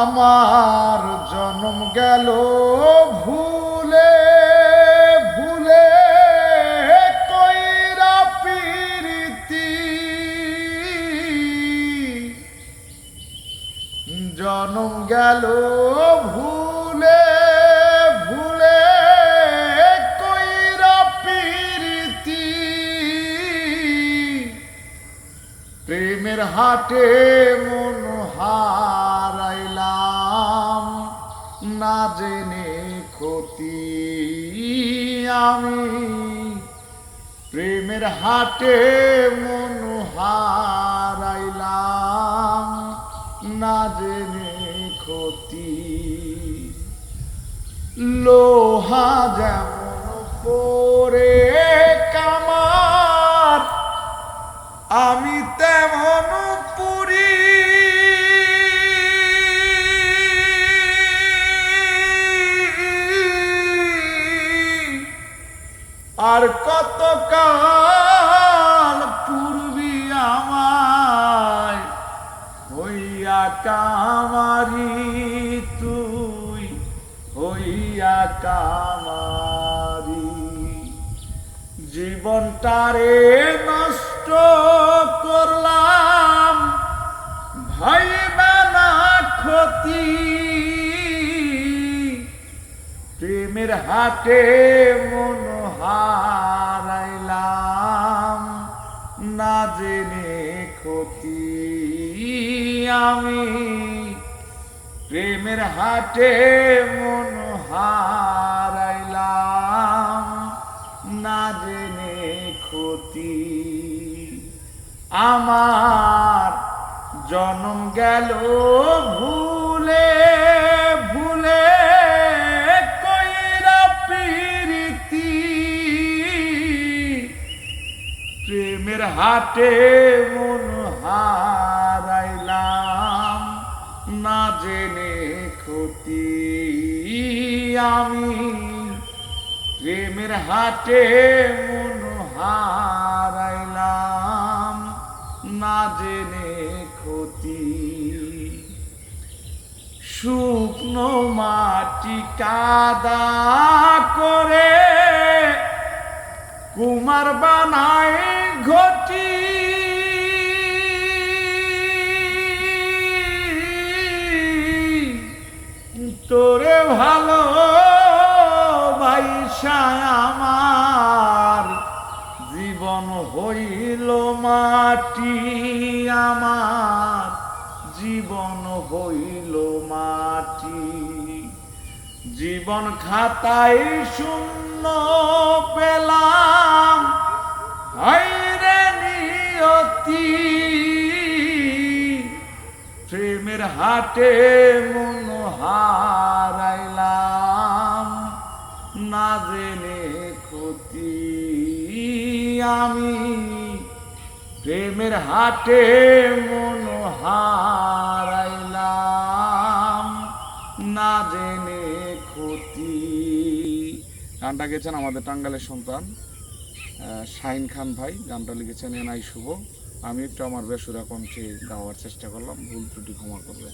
আমার জন্ম গেল ভুলে ভুলে কইরা পিরিতি। জন্ম গেল ভুলে ভুলে কইরা পিরিতি। প্রেমের হাটে মন না জেনে ক্ষতি। আমি প্রেমের হাটে মন হারাইলাম, না জেনে ক্ষতি। লোহা যেমন করে কামার, আমি তেমন আর কত কাল পূর্বি আমায় হইয়া কামারি তুই, হইয়া কামারি। জীবনটারে নষ্ট করলাম, ভাইবা না ক্ষতি। প্রেমের হাটে মন হারাইলাম। না জেনে ক্ষতি আমি। প্রেমের হাটে মন হারাইলাম। না জেনে ক্ষতি আমার। জন্ম গেল ভুলে ভুলে প্রেমের হাটে মন হারাইলাম। না জেনে ক্ষতি আমি। প্রেমের হাটে মন হারাইলাম। না জেনে ক্ষতি। শুকনো মাটি কাদা করে, কুমার বানায় মাটি আমার জীবন হইল মাটি। জীবন খাতাই শূন্য পেলাম নিয়তি। প্রেমের হাটে মন হারাইলাম, না জেনে ক্ষতি আমি। প্রেমের হাটে মন হারাইলাম, না জেনে ক্ষতি। গানটা গেছেন আমাদের টাঙ্গালের সন্তান শাহিন খান ভাই। গানটা লিখেছেন এনআই শুভ। আমি একটু আমার বেসুরা কণ্ঠে গাওয়ার চেষ্টা করলাম, ভুল ত্রুটি ক্ষমা করবে